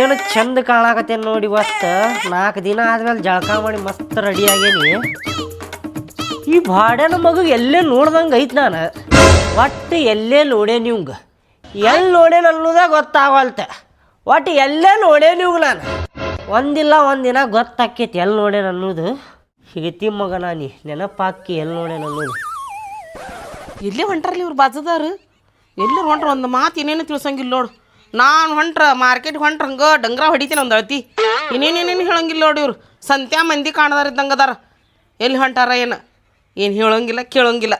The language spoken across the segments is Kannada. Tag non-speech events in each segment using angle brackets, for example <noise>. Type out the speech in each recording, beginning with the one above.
ಏನು ಚಂದ ಕಾಣಾಕತ್ತೇನೆ ನೋಡಿ ಇವತ್ತು? ನಾಲ್ಕು ದಿನ ಆದ್ಮೇಲೆ ಜಳಕ ಮಾಡಿ ಮಸ್ತ್ ರೆಡಿ ಆಗೇನಿ. ಈ ಬಾಡ್ಯಾನ ಮಗು ಎಲ್ಲೇ ನೋಡ್ದಂಗೆ ಐತೆ ನಾನು. ಒಟ್ಟು ಎಲ್ಲೇ ನೋಡೇನಿ ಇವಂಗ ಎಲ್ಲಿ ನೋಡೇನ ಅನ್ನೋದೇ ಗೊತ್ತಾಗಲ್ತ ಒಟ್ಟು ಎಲ್ಲೇ ನೋಡೇನಿ ಇವಂಗ ನಾನು? ಒಂದಿಲ್ಲ ಒಂದಿನ ಗೊತ್ತಾಕೈತಿ ಎಲ್ಲಿ ನೋಡೇನ ಅನ್ನೋದು. ಹಿಗತಿ ಮಗ ನಾನಿ ನೆನಪಾಕಿ ಎಲ್ಲಿ ನೋಡೇನ ಅನ್ನೋದು. ಇಲ್ಲೇ ಹೊಂಟ್ರಲ್ಲಿ ಇವ್ರು ಬಾಜದಾರು. ಎಲ್ಲಿ ಹೊಂಟ್ರ ಒಂದು ಮಾತು ಏನೇನು ತಿಳ್ಸಂಗಿಲ್ಲ ನೋಡು. ನಾನು ಹೊಂಟ್ರ ಮಾರ್ಕೆಟ್ ಹೊಂಟ್ರ ಹಂಗೆ ಡಂಗ್ರ ಹೊಡಿತೀನಿ ಒಂದು ಅಳ್ತಿ. ಇನ್ನೇನೇನೇನು ಹೇಳಂಗಿಲ್ಲ ನೋಡಿ ಇವ್ರು. ಸಂತ್ಯಾ ಮಂದಿ ಕಾಣದಾರ ಇದ್ದಂಗೆ ಅದಾರ ಎಲ್ಲಿ ಹೊಂಟಾರ ಏನು? ಏನು ಹೇಳಂಗಿಲ್ಲ, ಕೇಳೋಂಗಿಲ್ಲ.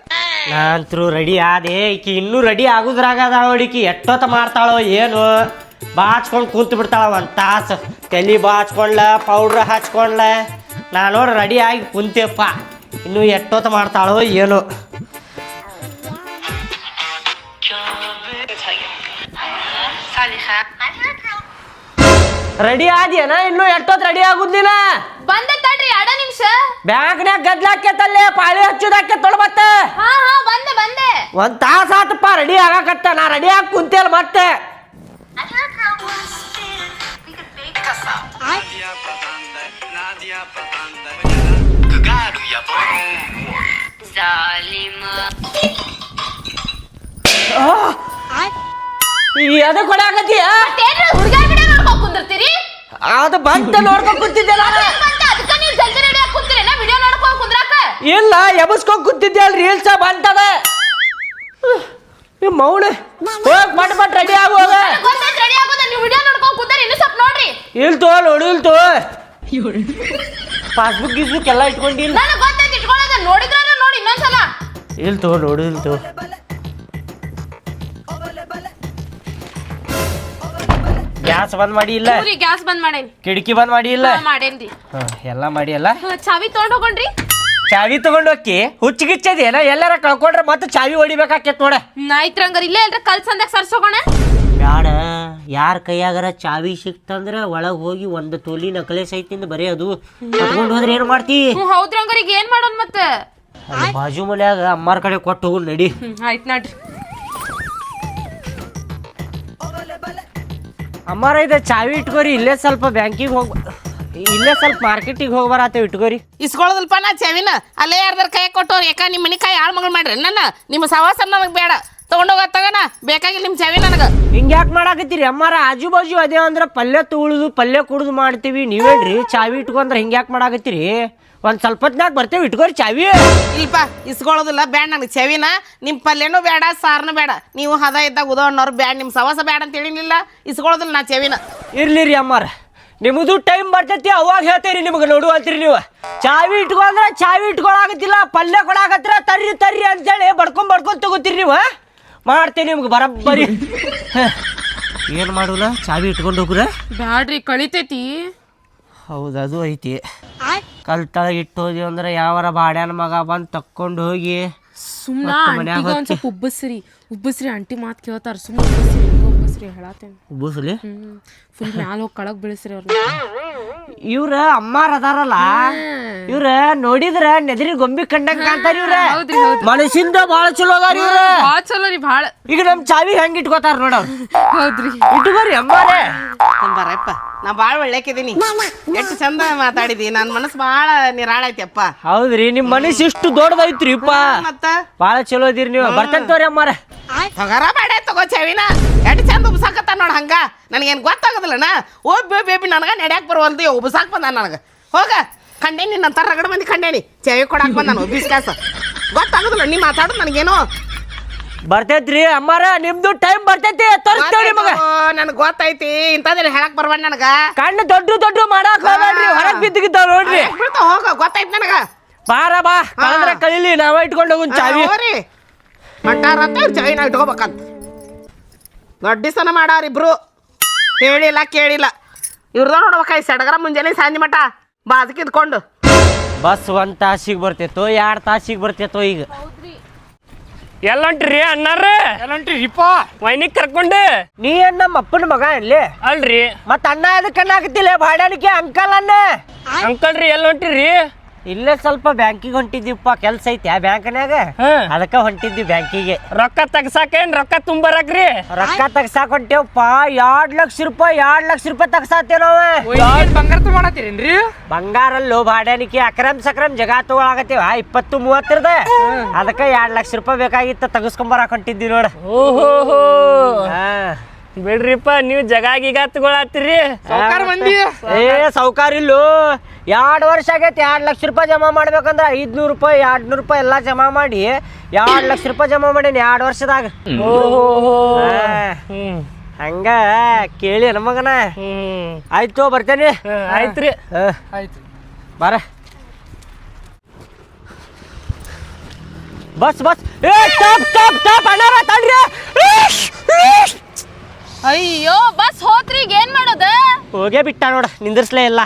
ನಾನಂತರೂ ರೆಡಿ ಆದೆ. ಈಕಿ ಇನ್ನೂ ರೆಡಿ ಆಗುದ್ರಾಗ ಈಕಿ. ಎಷ್ಟೊತ್ತ ಮಾಡ್ತಾಳೋ ಏನು? ಬಾಚ್ಕೊಂಡು ಕೂತು ಬಿಡ್ತಾಳ ಒಂದು ತಾಸು. ತಲೆ ಬಾಚ್ಕೊಂಡ್ಲ ಪೌಡ್ರ್ ಹಚ್ಕೊಂಡ್ಲ. ನಾನು ರೆಡಿ ಆಗಿ ಕುಂತೆಪ್ಪ. ಇನ್ನೂ ಎಷ್ಟೊತ್ತ ಮಾಡ್ತಾಳೋ ಏನು? ರೆಡಿ ಆದ್ಯನ? ಇನ್ನು ಎಷ್ಟೊತ್ತು ರೆಡಿ ಆಗುದಿಲ್ಲ ಬಂದೆ ತಡ್ರಿ ಅಡ ನಿಮಿಷ. ಬ್ಯಾಂಕ್ನ್ಯಾಗ ಗದ್ಲಾಕೇತಲ್ಲೇ ಪಾಳಿ ಹಚ್ಚೋದಾಕೆ ತೊಳ್ಬತ್ತ ಮತ್ತೆ. ಹಾ ಹಾ ಬಂದೆ ಬಂದೆ. ಒಂದ್ ತಾಸ ಆತಪ್ಪ ರೆಡಿ ಆಗಾಕತ್ತ. ನಾ ರೆಡಿ ಆಗಿ ಕುಂತೇಲ್ ಮತ್ತೆ. ಎದ ಕೊಡಾಕತ್ತೀಯ ಮತ್ತೇನ್ರಿ ಕುಂದಿರ್ತೀರಿ? ಅದು ಬಂತ ನೋಡ್ಕೊಂಡ್ ಕುಂತಿದ್ದೆ ನಾನು. ಮತ್ತೆ ಅದಕ್ಕ ನೀವು ಜಲ್ದಿ ರೆಡಿ ಆಗಿ ಕುಂತೀರಿ ನಾ ವಿಡಿಯೋ ನೋಡ್ಕೊಂಡ್ ಕುಂದ್ರಾಕ? ಇಲ್ಲ ಎಬಸ್ಕೊಂಡ್ ಕುಂತಿದ್ದೆ ಅಲ್ಲಿ ರೀಲ್ಸ ಬಂತದ. ಈ ಮೌನ ಹೋಗ್ ಮಟ್ ಮಟ್ ರೆಡಿ ಆಗು ಹೋಗ ಗೊತ್ತೈತ್ ರೆಡಿ ಆಗೋದ ನೀವು ವಿಡಿಯೋ ನೋಡ್ಕೊಂಡ್ ಕುಂತೀರಿ ಇನ್ನು ಸ್ವಲ್ಪ ನೋಡ್ರಿ. ಇಲ್ತು ನೋಡು ಇಲ್ತು ಪಾಸ್ಬುಕ್ ಗೀಸ್ಬುಕ್ ಎಲ್ಲ ಇಟ್ಕೊಂಡಿಲ್ಲ. ನನಗೆ ಗೊತ್ತೈತ್ ಇಟ್ಕೊಳ್ಳೋದ ಇಲ್ ನೋಡಿ ಇನ್ನೊಂದ್ಸಲ. ಇಲ್ತು ನೋಡು ಇಲ್ತು ಗ್ಯಾಸ್ ಬಂದ್ ಮಾಡಿ ಇಲ್ಲ? ಗ್ಯಾಸ್ ಬಂದ್ ಮಾಡೇನಿ. ಕಿಟಕಿ ಬಂದ್ ಮಾಡಿ ಇಲ್ಲ? ಮಾಡೇನ್ರಿ. ಎಲ್ಲ ಮಾಡಿ ಅಲ್ಲ? ಚಾವಿ ತಗೊಂಡ್ ಹೋಗೋಣ್ರಿ. ಚಾವಿ ತಗೊಂಡ್ ಹೋಗಿ ಹುಚ್ಚಿಗಿಚ್ಚದೇನ? ಎಲ್ಲಾರ ಕಳ್ಕೊಂಡ್ರೆ ಮತ್ತೆ ಚಾವಿ ಹೊಡಿಬೇಕಾಕೇತ್ ನೋಡ. ನಾಯ್ತ್ರಂಗರ್ ಇಲ್ಲೇ ಎಲ್ರ ಕಲ್ ಸಂದಾಗ ಸರ್ಸೋಗೋಣ. ಬ್ಯಾಡ. ಯಾರ ಕೈಯಾಗರ ಚಾವಿ ಸಿಕ್ತಂದ್ರ ಒಳಗ್ ಹೋಗಿ ಒಂದು ತೊಲಿ ನಕಲೆ ಸೈತಿಂದ ಬರೀ ಅದು. ತಗೊಂಡ್ ಹೋದ್ರೆ ಏನ್ ಮಾಡ್ತಿ? ಹಂಗಾರ ಈಗ ಏನ್ ಮಾಡೋಣ ಮತ್ತೆ? ಅಲ್ಲಿ ಬಾಜು ಮನ್ಯಾಗ ಅಮ್ಮಾರ್ ಕಡೆ ಕೊಟ್ಟು ಹೋಗು ನಡಿ. ಹ್ಮ್ ಆಯ್ತ್ ನೋಡ್ರಿ. ಅಮ್ಮಾರ ಇದೆ ಚಾವಿ ಇಟ್ಕೋರಿ ಇಲ್ಲೇ ಸ್ವಲ್ಪ ಬ್ಯಾಂಕಿಗೆ ಹೋಗ್ ಇಲ್ಲೇ ಸ್ವಲ್ಪ ಮಾರ್ಕೆಟಿಗೆ ಹೋಗಿ ಬರತ್ತೇವೆ ಇಟ್ಕೋರಿ. ಇಸ್ಕೊಳ್ಳೋದಲ್ಪ ನಾ ಚವಿನ? ಅಲ್ಲೇ ಯಾರ್ದಾರ ಕೈ ಕೊಟ್ಟವ್ರು ಯಾಕ ನಿಮ್ಮ ಮನೆ ಕೈ ಹಾಳು ಮಗಳು ಮಾಡ್ರಿ? ನನ್ನ ನಿಮ್ಮ ಸವಾಸ ನನಗೆ ಬೇಡ. ತಗೊಂಡೋಗ ತಗೋಣ ಬೇಕಾಗಿಲ್ಲ ನಿಮ್ಮ ಚವಿ ನನಗೆ. ಹಿಂಗೆ ಯಾಕೆ ಮಾಡಾಕತ್ತೀರಿ ಅಮ್ಮಾರ? ಆಜು ಬಾಜು ಅದೇ ಅಂದ್ರ ಪಲ್ಯ ತುಳಿದು ಪಲ್ಯ ಕುಡಿದು ಮಾಡ್ತೀವಿ. ನೀವೇನ್ರಿ ಚಾವಿ ಇಟ್ಕೊಂಡ್ರೆ ಹಿಂಗೆ ಯಾಕೆ ಮಾಡಾಕತ್ತೀರಿ? ಒಂದ್ ಸ್ವಲ್ಪ ಹೊತ್ನಾಗ ಬರ್ತೇವೆ ಇಟ್ಕೋರಿ ಚಾವಿ. ಇಲ್ಪ ಇಸ್ಕೊಳ್ಳೋದಿಲ್ಲ ಬೇಡ ನನಗೆ ಚವಿನ. ನಿಮ್ಮ ಪಲ್ಯನೂ ಬೇಡ ಸಾರ್ನು ಬೇಡ ನೀವು ಹದ ಇದ್ದಾಗ ಉದೋಣ್ಣವ್ರು ಬೇಡ ನಿಮ್ಮ ಸವಾಸ ಬೇಡ ಅಂತ ಹೇಳಿನಿಲ್ಲ ಇಸ್ಕೊಳ್ಳೋದಿಲ್ಲ ನಾ ಚವಿನ. ಇರ್ಲಿ ರೀ ಅಮ್ಮಾರ. ನಿಮ್ಮದು ಟೈಮ್ ಬರ್ತೈತಿ ಅವಾಗ ಹೇಳ್ತೀರಿ ನಿಮ್ಗೆ ನೋಡು ಅಂತೀರಿ ನೀವು. ಚಾವಿ ಇಟ್ಕೊಂಡ್ರೆ ಚಾವಿ ಇಟ್ಕೊಳಾಗತ್ತಿಲ್ಲ ಪಲ್ಯ ಕೊಡಾಗತ್ತಿರ ತರ್ರಿ ತರ್ರಿ ಅಂತೇಳಿ ಬಡ್ಕೊಂಡ್ ಬಡ್ಕೊಂಡ್ ತಗೋತೀರಿ ನೀವು ಮಾಡ್ತೀನಿ ನಿಮ್ಗೆ ಬರಬ್ಬರಿ. ಏನು ಮಾಡೋಲ್ಲ? ಚಾವಿ ಇಟ್ಕೊಂಡು ಹೋಗ್ರ? ಬ್ಯಾಡ್ರಿ ಕಳಿತೈತಿ. ಹೌದು ಅದು ಐತಿ. ಕಲ್ ತಳಗ ಇಟ್ಟು ಹೋದ್ವಿ ಅಂದ್ರೆ ಯಾವರ ಬಾಡ್ಯಾನ ಮಗ ಬಂದು ತಕ್ಕೊಂಡು ಹೋಗಿ ಸುಮ್ಮನೆ ಮತ್ತೆ ಮನ್ಯಾಗ ಆಂಟಿಗ ಒಂದ್ ಹಚ್ಚಿ. ಸ್ವಲ್ಪ ಉಬ್ಬಸ್ರಿ ಉಬ್ಬಸ್ರಿ ಆಂಟಿ ಮಾತ್ ಕೇಳ್ತಾರ ಸುಮ್ಮನೆ ಉಬ್ಬಸ್ರಿ ಹೆಂಗ ಉಬ್ಬಸ್ರಿ ಹೇಳತ್ತೇನೆ. ಫುಲ್ ಮ್ಯಾಲ ಹೋಗಿ ಕಳಗ್ ಬೀಳಿಸ್ರಿ ಅವ್ರನ್ನ ಇವ್ರ ಅಮ್ಮಾರ ಅದಾರಲ್ಲ? ಇವ್ರ ನೋಡಿದ್ರ ನೆದರಿ ಗೊಂಬಿ ಕಂಡಂಗ್ ಕಾಣ್ತಾರ ಇವ್ರ? ಹೌದ್ರಿ. ಮನಸ್ಸಿಂದ ಬಾಳ ಚಲೋ ಅದಾರ ಇವ್ರ. ಭಾಳ ಚಲೋ ರೀ ಭಾಳ. ಈಗ ನಮ್ ಚಾವಿ ಹೆಂಗ್ ಇಟ್ಕೋತಾರ ನೋಡ ಹೌದ್ರಿ. ಇಟ್ಕೋರಿ ಅಮ್ಮಾರೆ. ಬರಪ್ಪ ನಾ ಭಾಳ ಒಳ್ಳೆಕಿದ್ದೀನಿ ಎಷ್ಟು ಚಂದ ಮಾತಾಡಿದಿ ನನ್ನ ಮನಸ್ಸು ಭಾಳ ನಿರಾಳ ಐತಿಯಪ್ಪ ಹೌದ್ರಿ ನಿಮ್ ಮನಸ್ಸು ಇಷ್ಟು ದೊಡ್ಡದೈತ್ರಿಪ್ಪ. ಮತ್ತ? ಬಾಳ ಚಲೋ ಇದೀರಿ ನೀವು. ಬರ್ತಂತವ್ರಿ ಅಮ್ಮಾರ. ತಗೋರ ಬೇಡ ತಗೋ ಚವಿನ. ಎಷ್ಟು ಚಂದ ಉಬ್ಸಾಕತ್ತ ನೋಡ ಹಂಗ. ನನಗೇನು ಗೊತ್ತಾಗೋದಿಲ್ಲಣ್ಣ ಓ ಬೇ ಬೇಬಿ ನನಗ ನಡ್ಯಾಕ ಬರುವಲ್ದು ಉಬ್ಸಾಕ್ ಬಂದ ನನಗೆ. ಹೋಗ. ಕಂಡೇನಿ ನಿನ್ನ ರಗಡ ಮಂದಿ ಕಂಡೇನಿ ಚೆವಿ ಕೊಡಾಕ್ ಬಂದ ನಾನು ಬಿಸ್ಕಾಸ ಗೊತ್ತಾಗೋದಿಲ್ಲ ನೀ ಮಾತಾಡೋದು ನನಗೇನು. ಬರ್ತೈತ್ರಿ ಅಮ್ಮಾರ ನಿಮ್ದು ಟೈಮ್ ಬರ್ತೈತಿ ತೋರಿಸ್ತೇವೆ ಮಗ ನನಗೆ ಗೊತ್ತೈತಿ ಇಂಥದ್ರಲ್ಲಿ ಹೇಳಕ್ ಬರ್ಬೇಡ ನನಗ. ಕಣ್ಣು ದೊಡ್ಡ ದೊಡ್ಡ ಮಾಡಾಕ್ ಹೋಗ್ಬೇಡ್ರಿ ಹೊರಗ್ ಬಿದ್ದಿಗಿದ್ದಾವ ನೋಡ್ರಿ. ಹೋಗ ಗೊತ್ತೈತಿ ನನಗ. ಬಾರ ಬಾ ಕಳದ್ರ ಕಳಿಲಿ ನಾವ ಇಟ್ಕೊಂಡು ಹೋಗುನ್ ಚಾವಿ. ಹೋರಿ. ಚಾವಿ ಚೈನ ಇಟ್ಕೋಬೇಕಂತ. ಗಡ್ಡಿಸನ ಮಾಡಾರ ಇಬ್ರು. ಹೇಳಿಲ್ಲ ಕೇಳಿಲ್ಲ. ಇವ್ರದ ನೋಡ್ಬೇಕಾಯ್ ಸಡಗರ ಮುಂಜಾನೆ ಸಾಂಜೆ ಮಟ ಬಾಜಕ್ ಇದ್ಕೊಂಡು ಬಸ್ ಒಂದ್ ತಾಸಿಗೆ ಬರ್ತಿತ್ತು ಎರಡ್ ತಾಸಿಗೆ ಬರ್ತಿತ್ತು ಈಗ. ಎಲ್ಲಂಟ್ರಿ ಅಣ್ಣಾರ ಎಲ್ಲಂಟ್ರಿ ರಿಪ್ಪ ವೈನಿಗ್ ಕರ್ಕೊಂಡು? ನೀ ಅಣ್ಣ ನಮ್ಮ ಅಪ್ಪನ ಮಗ ಇಲ್ಲಿ ಅಲ್ರಿ. ಮತ್ತ ಅಣ್ಣ ಅದಕ್ಕೆ ಅನ್ನಾಕತ್ತಿಲ್ಲ ಬಾಡಾಣಿಕೆ ಅಂಕಲ್ ಅನ್ನ ಅಂಕಲ್ ರೀ ಎಲ್ಲಿ ಹೊಂಟಿರಿ ಇಲ್ಲೇ ಸ್ವಲ್ಪ ಬ್ಯಾಂಕಿಗೆ ಹೊಂಟಿದ್ದೀವಪ್ಪ ಕೆಲ್ಸ ಐತಿ ಆ ಬ್ಯಾಂಕ್ನ್ಯಾಗ? ಹ್ಮ್. ಅದಕ್ಕೆ ಹೊಂಟಿದ್ವಿ ಬ್ಯಾಂಕಿಗೆ. ರೊಕ್ಕ ತಗ್ಸಾಕೇನ್? ರೊಕ್ಕ ತುಂಬರಕ್ರಿ ರೊಕ್ಕ ತಗ್ಸಾಕ್ ಹೊಂಟೇವಪ್ಪ ಎರಡ್ ಲಕ್ಷ ರೂಪಾಯಿ ಎರಡ್ ಲಕ್ಷ ರೂಪಾಯಿ ತಗ್ಸಾತೇವ್ ನಾವ ಬಂಗಾರ ತಗೊಳತ್ತೀರೇನ್ರಿ ಬಂಗಾರಲ್ಲೋ ಬಾಡ್ಯಾನಿಕೆ ಅಕ್ರಮ್ ಸಕ್ರಮ್ ಜಗ ತಗೊಳಕತ್ತೀವ. ಇಪ್ಪತ್ತು ಮೂವತ್ತರದ ಅದಕ್ಕೆ ಎರಡ್ ಲಕ್ಷ ರೂಪಾಯಿ ಬೇಕಾಗಿತ್ತ ತಗಸ್ಕೊಂಬರಕ್ ಹೊಂಟಿದ್ವಿ ನೋಡ. ಓಹೋ ಹಾ. ಬಿಡ್ರಿಪ್ಪ ನೀವು ಜಗ ಗೀಗ ತಗೊಳತ್ತೀರಿ. ಮಂದಿ. ಏ ಸೌಕಾರ ಇಲ್ಲೋ. ಎರಡ್ ವರ್ಷ ಆಗೈತೆ ಎರಡು ಲಕ್ಷ ರೂಪಾಯಿ ಜಮಾ ಮಾಡ್ಬೇಕಂದ್ರೆ ಐದ್ನೂರು ರೂಪಾಯಿ ಎರಡು ನೂರು ರೂಪಾಯಿ ಎಲ್ಲ ಜಮಾ ಮಾಡಿ ಎರಡು ಲಕ್ಷ ರೂಪಾಯಿ ಜಮಾ ಮಾಡೀನಿ ಎರಡು ವರ್ಷದಾಗ. ಓಹೋ ಹಾ. ಹ್ಮ್. ಹಂಗ ಕೇಳಿ ನಮಗನ ಹ್ಮ್. ಆಯ್ತು ಬರ್ತೇನೆ. ಆಯ್ತ್ರಿ ಬರ ಆಯ್ತು ಬಾರ. Bus bus. ಏ ಅಣ್ಣಾರ ತಡ್ರಿ. ಅಯ್ಯೋ ಬಸ್ ಹೋತ್ರಿ ಈಗ ಏನ್ ಮಾಡೋದ? ಹೋಗೇ ಬಿಟ್ಟ ನೋಡ ನಿಂದಿರ್ಸ್ಲೇ ಇಲ್ಲ.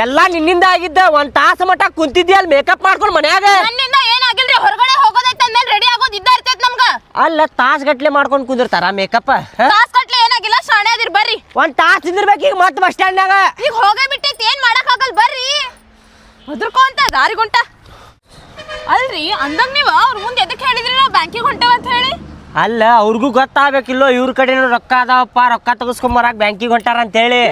ಎಲ್ಲ ನಿನ್ನಿಂದ ಆಗಿದ್ದ ಒಂದ್ ತಾಸ ಮಟ್ಟ ಕುಂತಿದ್ದಿ ಅಲ್ಲಿ ಮೇಕಪ್ ಮಾಡ್ಕೊಂಡು ಮನ್ಯಾಗ? ನನ್ನಿಂದ ಏನಾಗಿಲ್ರಿ? ಹೊರಗಡೆ ಹೋಗೋದೈತೆ ಅಂದ್ಮೇಲೆ ರೆಡಿ ಆಗೋದ್ ಇದ್ದ ಇರ್ತೈತ್ ನಮ್ಗ. ಅಲ್ಲ ತಾಸ್ ಗಟ್ಲೆ ಮಾಡ್ಕೊಂಡು ಕುಂದಿರ್ತಾರ ಮೇಕಪ್ ತಾಸ್ ಗಟ್ಲೆ ಏನಾಗಿಲ್ಲ ಶಾಣೆ ಅದಿರ್ ಬರ್ರಿ. ಒಂದ್ ತಾಸ್ ತಿಂದಿರ್ಬೇಕು ಈಗ ಮತ್ತೆ ಬಸ್ ಸ್ಟ್ಯಾಂಡ್ನಾಗ ಈಗ ಹೋಗೇ ಬಿಟ್ಟೈತಿ ಏನ್ ಮಾಡಕ್ ಆಗಲ್ ಬರ್ರಿ. ಅಂತ ದಾರಿಗುಂಟ ಅಲ್ರಿ ಅಂದಂಗ ನೀವು ಅವ್ರ ಮುಂದೆ ಎದಕ್ಕೆ ಹೇಳಿದ್ರಿ ನಾವು ಬ್ಯಾಂಕಿಗೆ ಹೊಂಟೇವ ಅಂತ ಹೇಳಿ? ಅಲ್ಲ ಅವ್ರಿಗೂ ಗೊತ್ತಾಗಬೇಕಿಲ್ಲೋ ಇವ್ರ ಕಡೆನೂ ರೊಕ್ಕ ಅದಾವಪ್ಪ ರೊಕ್ಕ ತಗಸ್ಕೊಂಬರಾಕ್ ಬ್ಯಾಂಕಿಗೆ ಹೊಂಟಾರ ಅಂತೇಳಿ.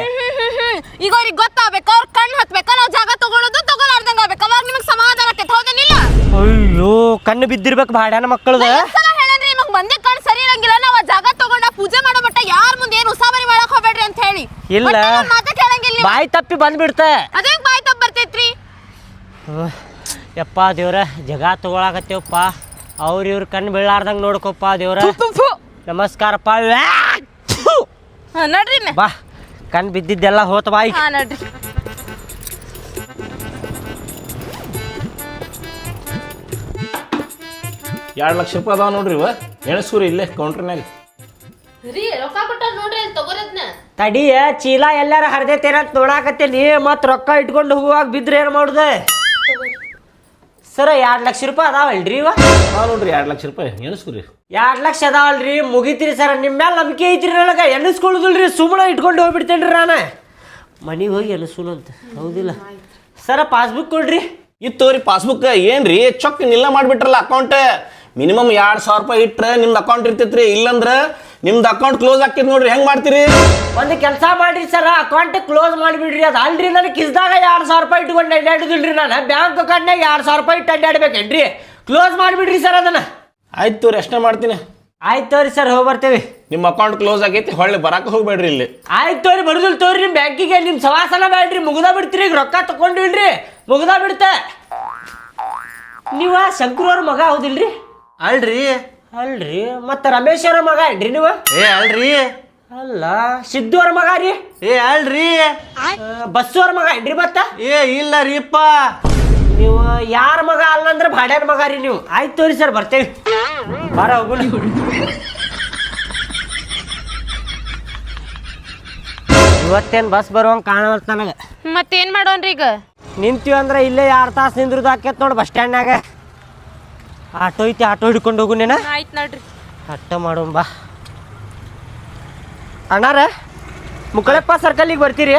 ಈಗ ಅವ್ರಿಗೆ ಗೊತ್ತಾಗ್ಬೇಕು ಅವ್ರ ಕಣ್ಣು ಹತ್ಬೇಕು ನಾವು ಜಾಗ ತಗೊಳ್ಳೋದು ತಗೊಲಾರ್ದಂಗ ಆಗ್ಬೇಕು. ಅವಾಗ ನಿಮಗೆ ಸಮಾಧಾನ ಆಗ್ತೈತೆ ಹೌದೇನಿಲ್ಲ? ಅಯ್ಯೋ ಕಣ್ಣು ಬಿದ್ದಿರ್ಬೇಕು ಬಾಡ್ಯಾನ ಮಕ್ಕಳದ. ಹೇಳೇನ್ರಿ ನಿಮಗೆ ಮಂದಿ ಕಣ್ಣು ಸರಿ ಇರಂಗಿಲ್ಲ ನಾವು ಆ ಜಾಗ ತಗೊಂಡ ಪೂಜೆ ಮಾಡೋ ಮಟ್ಟ ಯಾರ ಮುಂದೆ ಏನು ಉಸಾಬರಿ ಮಾಡಕ್ ಹೋಗ್ಬೇಡ್ರಿ ಅಂತ ಹೇಳಿ. ಇಲ್ಲ. ಮಾತೇ ಕೇಳಂಗಿಲ್ಲ ಬಾಯಿ ತಪ್ಪಿ ಬಂದ್ಬಿಡ್ತ ಅದೇ ಬಾಯ್ ತಪ್ಪು ಬರ್ತೈತ್ರಿ? ಯಪ್ಪ ದೇವ್ರ ಜಗ ತಗೊಳಕತ್ತೇವಪ್ಪ. ಅವ್ರ ಇವ್ರ ಕಣ್ಣು ಬೀಳಾರ್ದಂಗ ನೋಡ್ಕೊಪ್ಪ ದೇವ್ರ. ನಮಸ್ಕಾರಪ್ಪ! ನಡ್ರಿ ಬಾ. ಕಣ್ ಬಿದ್ದಿದ್ದೆಲ್ಲ ಹೋತ ಬಾಯಿ. ಹಾ ನಡ್ರಿ. ಎರಡು ಲಕ್ಷ ರೂಪಾಯಿ ಅದಾವ ನೋಡ್ರಿ ಇವ. ಎಣಸೂರಿ ಇಲ್ಲೇ ಕೌಂಟ್ರ್ನಾಗ ರೀ ರೊಕ್ಕ ಕೊಟ್ಟ ನೋಡ್ರಿ ಅಲ್ಲಿ ತಗೋರದ್ನ. ತಡಿಯ ಚೀಲ ಎಲ್ಲಾರ ಹರಿದೈತೇನಂತ ನೋಡಾಕತ್ತೇನಿ. ಮತ್ ರೊಕ್ಕ ಇಟ್ಕೊಂಡು ಹೋಗುವಾಗ ಬಿದ್ರೆ ಏನ್ ಮಾಡುದ? ಸರ ಎರಡು ಲಕ್ಷ ರೂಪಾಯಿ ಅದಾವಲ್ರಿ ಇವ? ನೋಡ್ರಿ ಎರಡು ಲಕ್ಷ ರೂಪಾಯಿ. ಎನಿಸ್ಕೊರಿ. ಎರಡು ಲಕ್ಷ ಅದಾವಲ್ರಿ ಮುಗಿತೀರಿ ಸರ್. ನಿಮ್ಮ ಮೇಲೆ ನಂಬಿಕೆ ಐತ್ರಿ ನನಗೆ. ಎಣಿಸ್ಕೊಳ್ಳೋದಿಲ್ರಿ ಸುಮ್ಮನೆ ಇಟ್ಕೊಂಡು ಹೋಗ್ಬಿಡ್ತೇನ್ರಿ ನಾನು. ಮನೆಗೆ ಹೋಗಿ ಎನಿಸುನು ಅಂತ ಹೌದಿಲ್ಲ. ಸರ ಪಾಸ್ಬುಕ್ ಕೊಡ್ರಿ. ಇತ್ತು ರೀ ಪಾಸ್ಬುಕ್ ಏನ್ರಿ? ಚೊಕ್ ನಿಲ್ಲ ಮಾಡಿಬಿಟ್ರಲ್ಲ ಅಕೌಂಟ್. ಮಿನಿಮಮ್ ಎರಡು ಸಾವಿರ ರೂಪಾಯಿ ಇಟ್ರೆ ನಿಮ್ದು ಅಕೌಂಟ್ ಇರ್ತೈತ್ರಿ. ಇಲ್ಲಂದ್ರ ನಿಮ್ದು ಅಕೌಂಟ್ ಕ್ಲೋಸ್ ಹಾಕಿದ್ ನೋಡ್ರಿ ಹೆಂಗ್ ಮಾಡ್ತೀರಿ? ಒಂದು ಕೆಲಸ ಮಾಡ್ರಿ ಸರ್ ಅಕೌಂಟ್ ಕ್ಲೋಸ್ ಮಾಡಿಬಿಡ್ರಿ ಅದು ಅಲ್ರಿ ನನಗೆ ಕಿಸ್ದಾಗ ಎರಡು ಸಾವಿರ ರೂಪಾಯಿ ಇಟ್ಕೊಂಡು ಅಡ್ಡಾಡುದಿಲ್ರಿ ನಾನು. ಬ್ಯಾಂಕ್ ಅಕೌಂಟ್ನಾಗ ಎರಡು ಸಾವಿರ ರೂಪಾಯಿ ಇಟ್ಟು ಅಡ್ಡಾಡ್ಬೇಕೇನ್ರಿ ಕ್ಲೋಸ್ ಮಾಡಿಬಿಡ್ರಿ ಸರ್ ಅದನ್ನ. ಆಯ್ತು ರೆಸ್ಟ್ ಮಾಡ್ತೀನಿ. ಆಯ್ತು ತೋರಿ ಸರ್ ಹೋಗಿ ಬರ್ತೇವೆ. ನಿಮ್ಮ ಅಕೌಂಟ್ ಕ್ಲೋಸ್ ಆಗೈತಿ ಹೊಳ್ಳಿ ಬರಾಕ ಹೋಗ್ಬೇಡ್ರಿ ಇಲ್ಲಿ. ಆಯ್ತು ತೋರಿ ಬರುದಿಲ್ಲ ತೋರಿ ನಿಮ್ಮ ಬ್ಯಾಂಕಿಗೆ ನಿಮ್ಮ ಸವಾಸನ ಬೇಡ್ರಿ ಮುಗ್ದ ಬಿಡ್ತೀರಿ ಈಗ ರೊಕ್ಕ ತಗೊಂಡಿಲ್ರಿ ಮುಗ್ದ ಬಿಡ್ತೆ. ನೀವ ಶಂಕರವ್ರ ಮಗ ಹೌದಿಲ್ರಿ? ಅಲ್ರಿ. ಅಲ್ರಿ ಮತ್ತೆ ರಮೇಶ್ ಅವರ ಮಗ ಏನ್ರಿ ನೀವು? ಏ ಅಲ್ರಿ. ಅಲ್ಲ ಸಿದ್ದು ಅವ್ರ ಮಗ ರೀ? ಏ ಅಲ್ರಿ. ಬಸ್ಸು ಅವ್ರ ಮಗ ಏನ್ರಿ ಮತ್ತ? ಏ ಇಲ್ಲ ರೀಪ್ಪ ನೀವು ಯಾರ ಮಗ ಅಲ್ಲ ಅಂದ್ರೆ ಭಾಡ್ಯಾರ ಮಗ ರೀ ನೀವು. ಆಯ್ತು ತೋರಿ ಸರ್ ಬರ್ತೇವೆ. ಬಾರ ಹೋಗುಣ ಇವತ್ತೇನು ಬಸ್ ಬರುವಂಗೆ ಕಾಣವಲ್ತ ನನಗೆ. ಮತ್ತೇನ್ ಮಾಡೋನ್ರಿ ಈಗ ನಿಂತೀವಿ ಅಂದ್ರೆ ಇಲ್ಲೇ ಯಾರು ತಾಸು ನಿಂದ್ರದ ಆಕೇತ್ ನೋಡಿ ಬಸ್ ಸ್ಟ್ಯಾಂಡ್ನಾಗ ಆಟೋ ಐತಿ ಆಟೋ ಹಿಡ್ಕೊಂಡು ಹೋಗು ನೀನ. ಆಯ್ತು ನೋಡ್ರಿ. ಅಟ್ಟ ಮಾಡೋಣ ಬಾ. ಅಣ್ಣಾರ ಮುಕ್ಕಳಪ್ಪ ಸರ್ಕಲ್ಲಿಗೆ ಬರ್ತೀರಿ?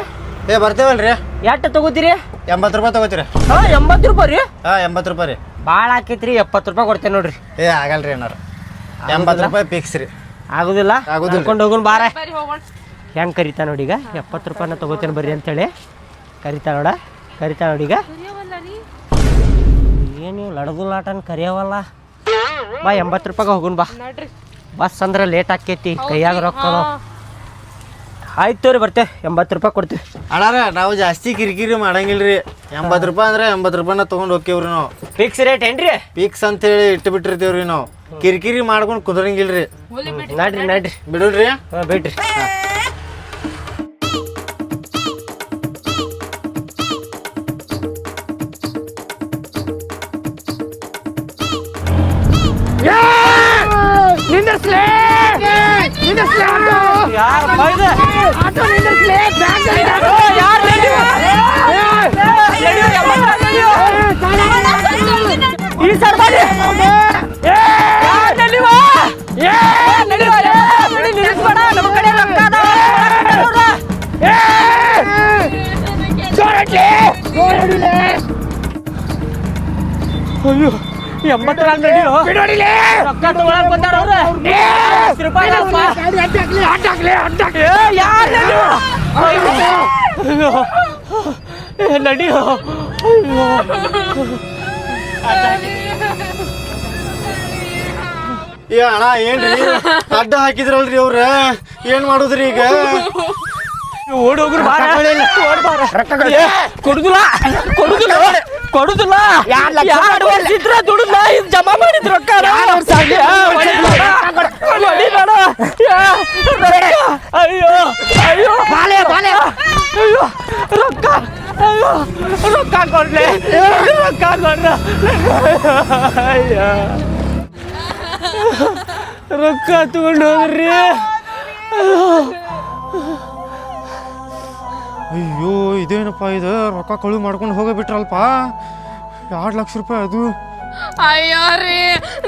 ಏ ಬರ್ತೇವಲ್ರಿ. ಎಷ್ಟು ತಗೋತೀರಿ? ಎಂಬತ್ತು ರೂಪಾಯಿ ತಗೋತೀರಿ. ಹಾಂ ಎಂಬತ್ತು ರೂಪಾಯಿ ರೀ? ಹಾ ಎಂಬತ್ತು ರೂಪಾಯಿ ರೀ. ಭಾಳ ಆಕೈತ್ರಿ ಎಪ್ಪತ್ತು ರೂಪಾಯಿ ಕೊಡ್ತೇನೆ ನೋಡ್ರಿ. ಏ ಆಗಲ್ರಿ ಅಣ್ಣಾರ. ಎಂಬತ್ತು ರೂಪಾಯಿ ಫಿಕ್ಸ್ ರೀ. ಆಗುದಿಲ್ಲ? ಆಗುದಿಲ್ಲ. ಕರ್ಕೊಂಡು ಹೋಗೋಣ ಬಾರ. ಹೆಂಗೆ ಕರಿತಾ ನೋಡಿ ಈಗ? ಎಪ್ಪತ್ತು ರೂಪಾಯಿನ ತಗೋತೇನೆ ಬರ್ರಿ ಅಂತೇಳಿ. ಕರಿತಾ ನೋಡ ಕರಿತಾ ನೋಡಿ ಈಗ. ಏನು ಲಡಗುಲಾಟನ್ ಕರಿಯವಲ್ಲ? ಬಾ ಎಂಬತ್ತು ರೂಪಾಯಿಗೆ ಹೋಗುನ್ ಬಾ. ನೋಡ್ರಿ. ಬಸ್ ಅಂದ್ರೆ ಲೇಟ್ ಆಕೈತಿ ಕೈಯಾಗ ರೊಕ್ಕ ಅದಾವ. ಆಯ್ತು ರೀ ಬರ್ತೇವೆ. ಎಂಬತ್ತು ರೂಪಾಯಿ ಕೊಡ್ತೀವಿ. ಅಣ್ಣಾರ ನಾವು ಜಾಸ್ತಿ ಕಿರಿಕಿರಿ ಮಾಡಂಗಿಲ್ರಿ. ಎಂಬತ್ತು ರೂಪಾಯಿ ಅಂದ್ರೆ ಎಂಬತ್ತು ರೂಪಾಯಿನ ತೊಗೊಂಡು ಹೋಗ್ತೀವ್ರಿ ನಾವು. ಫಿಕ್ಸ್ ರೇಟ್ ಏನ್ರಿ? ಫಿಕ್ಸ್ ಅಂತೇಳಿ ಇಟ್ಟು ಬಿಟ್ಟಿರ್ತೀವ್ರಿ ನಾವು. ಕಿರಿಕಿರಿ ಮಾಡ್ಕೊಂಡು ಕುದ್ರಂಗಿಲ್ರಿ. ನಡ್ರಿ ನಡ್ರಿ. ಬಿಡುನ್ರಿ ಹಾಂ ಬಿಡ್ರಿ. ಈ ಸರ್ ನಮ್ಮ ಕಡೆ ರೊಕ್ಕ ತಗೊಳಕ್ ಬಂದಾರ ಅವ್ರ. ಹತ್ತು ರೂಪಾಯಿ ಅಪ್ಪ. ಏ, ಯಾರ್ ನಡಿಯೋ? ಅಯ್ಯೋ. ಏ, ನಡಿಯೋ ಅಯ್ಯೋ. ಏ ಅಣ್ಣ ಏನ್ರಿ ಅಡ್ಡ ಹಾಕಿದ್ರಲ್ರಿ ಅವ್ರ ಏನ್ ಮಾಡುದ್ರಿ ಈಗ ಓಡ್ ಹೋಗ್ರು ಬಾರ ಓಡ್ ಬಾರ ಏ, ಕೊಡುದಿಲ್ಲ ಕೊಡುದಿಲ್ಲ ಕೊಡುದಿಲ್ಲ ಎರಡು ವರ್ಷ ಇದ್ರ ದುಡ್ದ ಇದು ಜಮಾ ಮಾಡಿದ್ ರೊಕ್ಕ ಅಯ್ಯೋ ಅಯ್ಯೋ ಬಾಲೆ ಬಾಲೆ ಅಯ್ಯೋ ರೊಕ್ಕ ಅಯ್ಯೋ ರೊಕ್ಕ ಕೊಡ್ಲೆ ರೊಕ್ಕ ಕೊಡ್ರ ಅಯ್ಯೋ. ರೊಕ್ಕ ತಗೊಂಡು ಹೋಗ್ರಿ ಅಯ್ಯೋ ಇದೇನಪ್ಪ ಇದು? ರೊಕ್ಕ ಕಳು ಮಾಡ್ಕೊಂಡು ಹೋಗಬಿಟ್ರಲ್ಪ ಎರಡು ಲಕ್ಷ ರೂಪಾಯಿ ಅದು. ಅಯ್ಯೋ ರೀ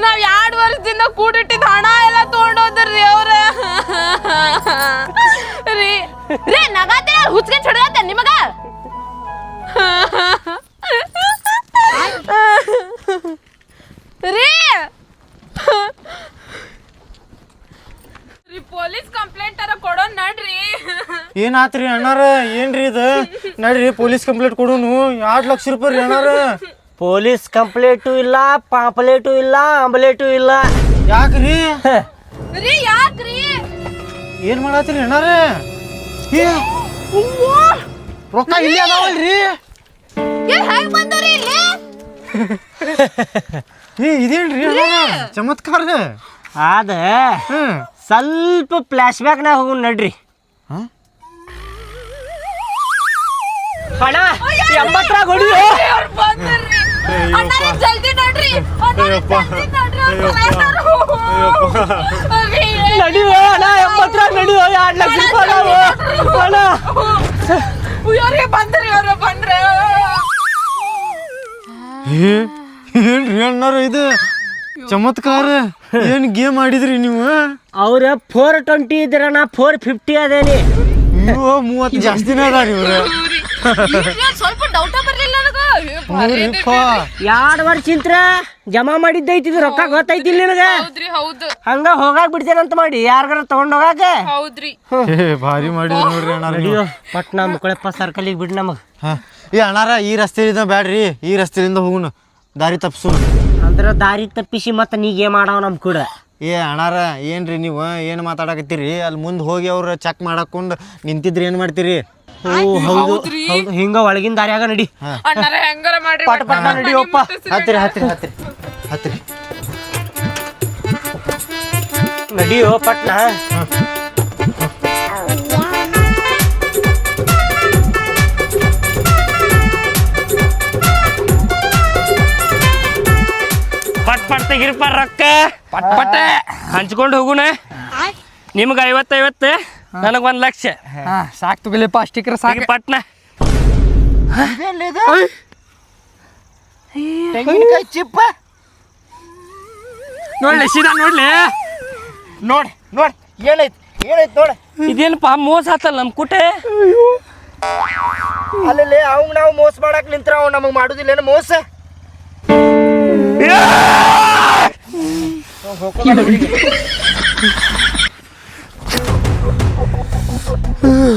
ನಾವ್ ಎರಡ್ ವರ್ಷದಿಂದ ಕೂಡಿಟ್ಟಿದ್ದ ಹಣ ಎಲ್ಲ ತಗೊಂಡೋದ್ರಿ ಅವ್ರ. ರೀ ರೀ ನಗಾತೆ ಹುಚ್ಕೊಂಡ್ ಹೊಡೆದ ನಿಮಗ? ರೀ ರೀ ಪೊಲೀಸ್ ಕಂಪ್ಲೇಂಟ್ ಅರ ಕೊಡೋ ನಡ್ರಿ. ಏನಾತ್ರಿ ಅಣ್ಣಾರ? ಏನ್ರಿ ಇದು? ನಡ್ರಿ ಪೊಲೀಸ್ ಕಂಪ್ಲೇಂಟ್ ಕೊಡೋನು. ಎರಡು ಲಕ್ಷ ರೂಪಾಯಿ ರೀ ಅಣ್ಣಾರ. ಪೊಲೀಸ್ ಕಂಪ್ಲೇಂಟು ಇಲ್ಲ ಪಾಂಪ್ಲೇಟು ಇಲ್ಲ ಆಂಬ್ಲೇಟು ಇಲ್ಲ. ಯಾಕ್ರಿ? ರೀ ಯಾಕ್ರಿ? ಏನ್ ಮಾಡತ್ತೀರಿ ಅಣ್ಣಾರ? ಏ. ರೊಕ್ಕ ಇಲ್ಲಿ ಅದಾವಲ್ರಿ? ಏ ಹೆಂಗ್ ಬಂದ್ರಿ ಇಲ್ಲಿ? <laughs> ಏ ಇದೇನ್ರಿ ಚಮತ್ಕಾರ ಅದ ಹ್ಮ್ ಸ್ವಲ್ಪ ಫ್ಲಾಶ್ ಬ್ಯಾಕ್ನಾಗ ಹೋಗಿ ನಡ್ರಿ. ಹಣ ಎಂಬತ್ತರಾಗ ಹೊಡಿಯೋ ಅವ್ರ್ ಬಂದ್ರಿ. ಅಣ್ಣಾರೇ ಜಲ್ದಿ ನಡ್ರಿ. ಅಣ್ಣಾರೇ ಜಲ್ದಿ ನಡ್ರಿ ಅವ್ರ್ ಬರಾತಾರು. ರೀ, ನಡಿಯೋ ಹಣ ಎಂಬತ್ತರಾಗ ನಡಿಯೋ ಎರಡು ಲಕ್ಷ ರೂಪಾಯಿ ಅದಾವು. ಹಣ ಇವ್ರೇ ಬಂದ್ರಿ ಅವ್ರ ಬಂದ್ರೆ. ಏ ಏನ್ರಿ ಅಣ್ಣಾರ ಇದು? ಚಮತ್ಕಾರ ಏನ್ ಗೇಮ್ ಆಡಿದ್ರಿ ನೀವು? ಅವ್ರ ಫೋರ್ ಟ್ವೆಂಟಿ ಇದ್ರ ನಾ ಫೋರ್ ಫಿಫ್ಟಿ ಅದೇನಿ. ಮೂವತ್ತು ಜಾಸ್ತಿನೇ ಅದ ಇವ್ರ. ಇವ್ರ್ ಸ್ವಲ್ಪ ಡೌಟ ಬರ್ಲಿಲ್ಲ ನನಗ ಎರಡು ವರ್ಷ ಇಂತ್ರ ಜಮಾ ಮಾಡಿದ್ದೈತಿ ಇದು ರೊಕ್ಕ ಗೊತ್ತೈತಿಲ್ಲ ನಿನಗ? ಹೌದ್ರಿ ಹೌದು. ಹಂಗ ಹೋಗಾಕ್ ಬಿಡ್ತೇನಂತ ಮಾಡಿ ಯಾರ್ಗಾರ ತಗೊಂಡ್ ಹೋಗಾಕ? ಹೌದ್ರಿ. ಭಾರಿ ಮಾಡಿ ನೋಡ್ರಿ ಅಣ್ಣ. ನಡಿಯೋ ಪಟ್ನಾ ಮುಕ್ಕಳಪ್ಪ ಸರ್ಕಲಿಗೆ ಬಿಡ್ ನಮಗ್. ಈ ಏ ಅಣ್ಣಾರ ಈ ರಸ್ತೆಯಿಂದ ಬ್ಯಾಡ್ರಿ ಈ ರಸ್ತೆಯಿಂದ ಹೋಗುನು. ದಾರಿ ತಪ್ಸು. ಅಂದ್ರ ದಾರಿ ತಪ್ಪಿಸಿ ಮತ್ತ ನೀಗೇ ಮಾಡವ ನಮ್ ಕೂಡ? ಏ ಅಣ್ಣಾರ ಏನ್ರಿ ನೀವು ಏನು ಮಾತಾಡಕತ್ತೀರಿ? ಅಲ್ಲಿ ಮುಂದೆ ಹೋಗಿ ಅವ್ರು ಚೆಕ್ ಮಾಡಕ್ಕೊಂಡು ನಿಂತಿದ್ರಿ ಏನು ಮಾಡ್ತೀರಿ? ಓ ಹೌದು ಹೌದು ಹಿಂಗ ಒಳಗಿನ ದಾರಿಯಾಗ ನಡಿ. ಅಣ್ಣಾರ ಹೆಂಗಾರ ಮಾಡ್ರಿ ಪಟ ಪಟ ನಡಿಯಪ್ಪ ಹತ್ತಿರಿ ಹತ್ತಿರಿ ಹತ್ತಿರಿ. ಹತ್ತಿರಿ. ನಡಿಯೋ ಪಟ್ನ. ಪಟ್ ಪಟ್ ತೆಗಿರ್ಪ ರೊಕ್ಕ. ಪಟ್ ಪಟ್ ಹಂಚ್ಕೊಂಡು ಹೋಗುಣ. ನಿಮ್ಗೆ ಐವತ್ತು ಐವತ್ತು ನನಗೆ ಒಂದು ಲಕ್ಷ. ಸಾಕು ತಗೊಲಿಪ್ಪ ಅಷ್ಟಿಕ್ರ ಸಾಕು. ಪಟ್ನ. ತೆಂಗಿನಕಾಯಿ ಚಿಪ್ಪ. ನೋಡ್ಲಿ ಸೀದಾ ನೋಡ್ಲಿ. ನೋಡಿ ನೋಡಿ ಏನೈತಿ ಏನೈತಿ ನೋಡಿ. ಇದೇನಪ್ಪ ಮೋಸ ಆತಲ್ಲ ನಮ್ಮ ಕುಟೆ? ಅಲ್ಲಿ ಅವ್ನ ನಾವು ಮೋಸ ಮಾಡಕ್ ನಿಂತ್ರ ಅವ್ ನಮಗೆ ಮಾಡುದಿಲ್ಲ ಮೋಸ? 으흐.